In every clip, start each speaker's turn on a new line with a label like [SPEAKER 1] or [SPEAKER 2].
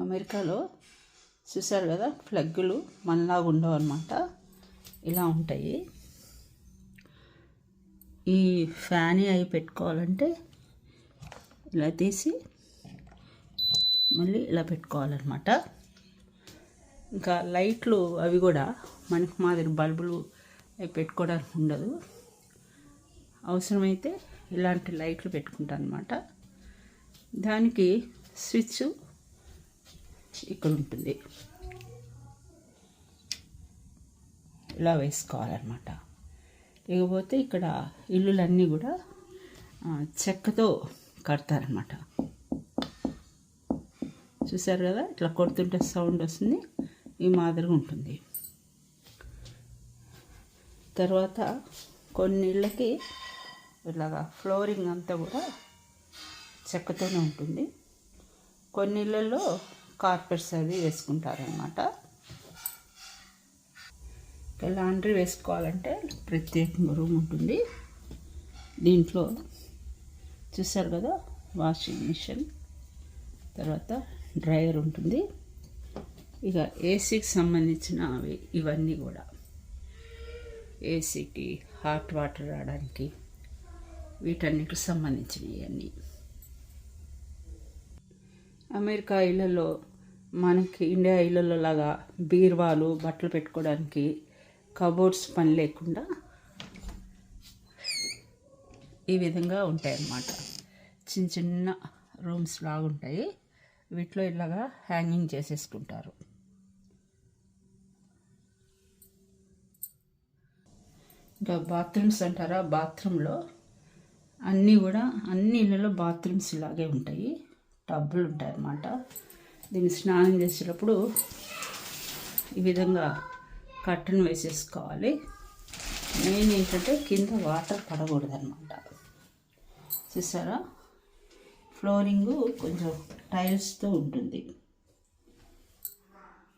[SPEAKER 1] అమెరికాలో చూసారు కదా ప్లగ్గులు మనలాగా ఉండవు అనమాట ఇలా ఉంటాయి. ఈ ఫ్యాన్ అవి పెట్టుకోవాలంటే ఇలా తీసి మళ్ళీ ఇలా పెట్టుకోవాలన్నమాట. ఇంకా లైట్లు అవి కూడా మనకి మాదిరి బల్బులు అవి పెట్టుకోవడానికి ఉండదు. అవసరమైతే ఇలాంటి లైట్లు పెట్టుకుంటాను అనమాట దానికి స్విచ్ ఇక్కడ ఉంటుంది ఇలా వేసుకోవాలన్నమాట. ఇకపోతే ఇక్కడ ఇల్లులన్నీ కూడా చెక్కతో కడతారనమాట చూసారు కదా? ఇట్లా కొడుతుంటే సౌండ్ వస్తుంది ఈ మాదిరిగా ఉంటుంది. తర్వాత కొన్ని ఇళ్ళకి ఇలాగా ఫ్లోరింగ్ అంతా కూడా చెక్కతోనే ఉంటుంది. కొన్ని ఇళ్ళల్లో కార్పెట్స్ అవి వేసుకుంటారనమాట లాండ్రీ వేసుకోవాలంటే ప్రత్యేకంగా రూమ్ ఉంటుంది. దీంట్లో చూసారు కదా వాషింగ్ మిషన్ తర్వాత డ్రైయర్ ఉంటుంది. ఇక ఏసీకి సంబంధించినవి ఇవన్నీ కూడా. ఏసీకి హాట్ వాటర్ రావడానికి వీటన్నిటికి సంబంధించినవి అన్నీ. అమెరికా ఇళ్ళలో మనకి ఇండియా ఇళ్ళల్లో లాగా బీర్వాలు బట్టలు పెట్టుకోవడానికి కబోర్డ్స్ పని లేకుండా ఈ విధంగా ఉంటాయి అన్నమాట చిన్న చిన్న రూమ్స్ లాగా ఉంటాయి. వీటిలో ఇలాగా హ్యాంగింగ్ చేసేసుకుంటారు. ఇంకా బాత్రూమ్స్ అంటారా? బాత్రూంలో అన్నీ కూడా అన్ని ఇళ్ళలో బాత్రూమ్స్ ఇలాగే ఉంటాయి. టబ్బులు ఉంటాయి అన్నమాట దీన్ని స్నానం చేసేటప్పుడు ఈ విధంగా కట్టను వేసేసుకోవాలి. మెయిన్ ఏంటంటే కింద వాటర్ పడకూడదు అనమాట చూసారా? ఫ్లోరింగ్ కొంచెం టైల్స్తో ఉంటుంది.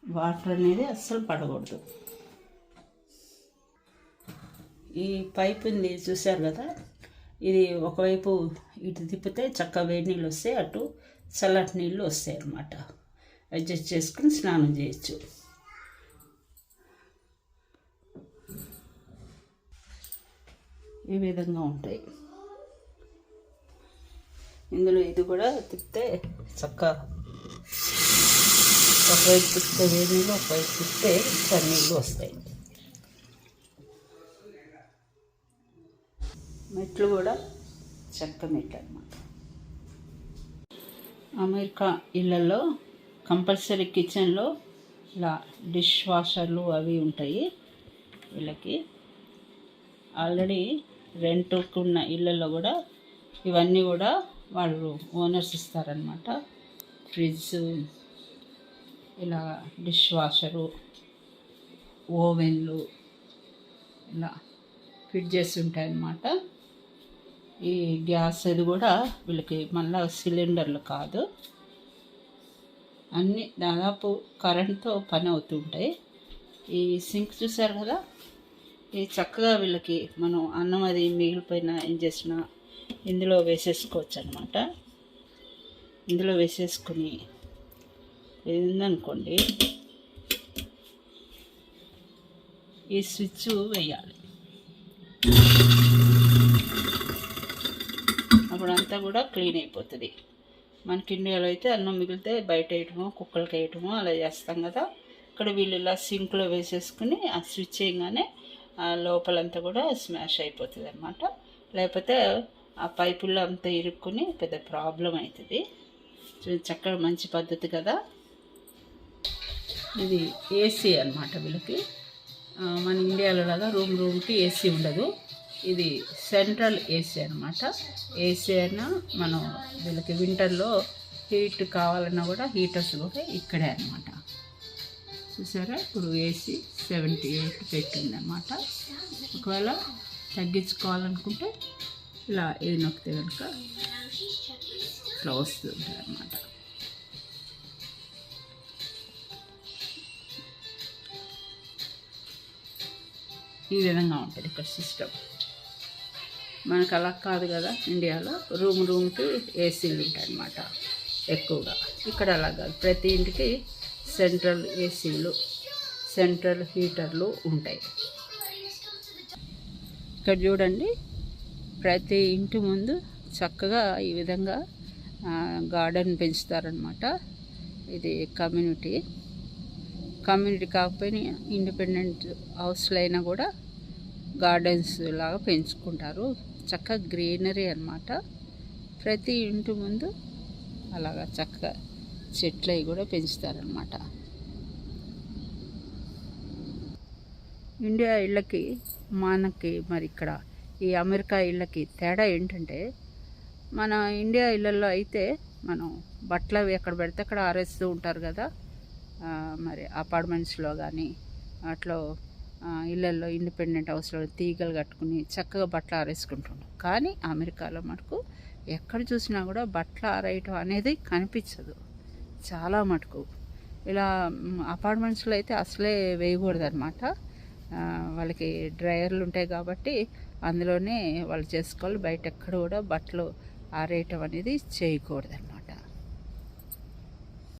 [SPEAKER 1] వాటర్ అనేది అస్సలు పడకూడదు. ఈ పైప్ ఉంది చూసారు కదా? ఇది ఒకవైపు ఇటు తిప్పితే చక్క వేడి నీళ్ళు వస్తాయి అటు చల్లటి నీళ్ళు వస్తాయి అన్నమాట. అడ్జస్ట్ చేసుకుని స్నానం చేయొచ్చు. ఈ విధంగా ఉంటాయి. ఇందులో ఇది కూడా తిప్పితే చక్క ఒకవైపు తిప్పితే వేడి నీళ్ళు ఒకవైపు తిప్పితే చల్ల నీళ్ళు వస్తాయి. మెట్లు కూడా చెక్క మెట్లు అన్నమాట. అమెరికా ఇళ్ళల్లో కంపల్సరీ కిచెన్లో ఇలా డిష్ వాషర్లు అవి ఉంటాయి. వీళ్ళకి ఆల్రెడీ రెంట్కు ఉన్న ఇళ్ళల్లో కూడా ఇవన్నీ కూడా వాళ్ళు ఓనర్స్ ఇస్తారనమాట ఫ్రిడ్జ్ ఇలా డిష్ వాషరు ఓవెన్లు ఇలా ఫిట్ చేసి ఉంటాయన్నమాట. ఈ గ్యాస్ అది కూడా వీళ్ళకి మళ్ళీ సిలిండర్లు కాదు. అన్నీ దాదాపు కరెంట్తో పని అవుతుంటాయి ఈ సింక్ చూసారు కదా? ఇది చక్కగా వీళ్ళకి మనం అన్నం అది మిగిలిపోయిన ఏం చేసినా ఇందులో వేసేసుకోవచ్చు అనమాట ఇందులో వేసేసుకుని ఇది ఉందనుకోండి ఈ స్విచ్ వేయాలి. అప్పుడంతా కూడా క్లీన్ అయిపోతుంది. మనకి ఇండియాలో అయితే అన్నం మిగిలితే బయట వేయటమో కుక్కలకి వేయటమో అలా చేస్తాం కదా. ఇక్కడ వీళ్ళు ఇలా సింక్లో వేసేసుకుని ఆ స్విచ్ చేయగానే ఆ లోపలంతా కూడా స్మాష్ అయిపోతుంది అనమాట లేకపోతే ఆ పైపుల్లో అంతా ఇరుక్కుని పెద్ద ప్రాబ్లం అవుతుంది. చక్కగా మంచి పద్ధతి కదా. ఇది ఏసీ అనమాట వీళ్ళకి. మన ఇండియాలో లాగా రూమ్ రూమ్కి ఏసీ ఉండదు. ఇది సెంట్రల్ ఏసీ అనమాట ఏసీ అయినా మనం వీళ్ళకి వింటర్లో హీట్ కావాలన్నా కూడా హీటర్స్ కూడా ఇక్కడే అనమాట చూసారా? ఇప్పుడు ఏసీ సెవెంటీ ఎయిట్ పెట్టిందనమాట ఒకవేళ తగ్గించుకోవాలనుకుంటే ఇలా ఇది నొక్కితే కనుక ఇట్లా వస్తుంది అనమాట ఈ విధంగా ఉంటుంది ఇక్కడ సిస్టమ్. మనకు అలా కాదు కదా ఇండియాలో. రూమ్ రూమ్కి ఏసీలు ఉంటాయన్నమాట ఎక్కువగా. ఇక్కడ అలా కాదు. ప్రతి ఇంటికి సెంట్రల్ ఏసీలు సెంట్రల్ హీటర్లు ఉంటాయి. ఇక్కడ చూడండి ప్రతి ఇంటి ముందు చక్కగా ఈ విధంగా గార్డెన్ పెంచుతారనమాట ఇది కమ్యూనిటీ. కమ్యూనిటీ కాకపోయినా ఇండిపెండెంట్ హౌస్లైనా అయినా కూడా గార్డెన్స్ లాగా పెంచుకుంటారు. చక్కగా గ్రీనరీ అనమాట ప్రతి ఇంటి ముందు అలాగా చక్కగా చెట్లు అవి కూడా పెంచుతారనమాట ఇండియా ఇళ్ళకి మనకి మరి ఇక్కడ ఈ అమెరికా ఇళ్ళకి తేడా ఏంటంటే మన ఇండియా ఇళ్ళల్లో అయితే మనం బట్టలు అవి ఎక్కడ పెడితే అక్కడ ఆరేస్తూ ఉంటారు కదా. మరి అపార్ట్మెంట్స్లో కానీ అట్లో ఇళ్ళల్లో ఇండిపెండెంట్ హౌస్లో తీగలు కట్టుకుని చక్కగా బట్టలు ఆరేసుకుంటున్నాం కానీ అమెరికాలో మటుకు ఎక్కడ చూసినా కూడా బట్టలు ఆరేయటం అనేది కనిపించదు. చాలా మటుకు. ఇలా అపార్ట్మెంట్స్లో అయితే అసలే వేయకూడదు అనమాట వాళ్ళకి డ్రయర్లు ఉంటాయి కాబట్టి అందులోనే వాళ్ళు చేసుకోవాలి. బయట ఎక్కడ కూడా బట్టలు ఆరేయటం అనేది చేయకూడదు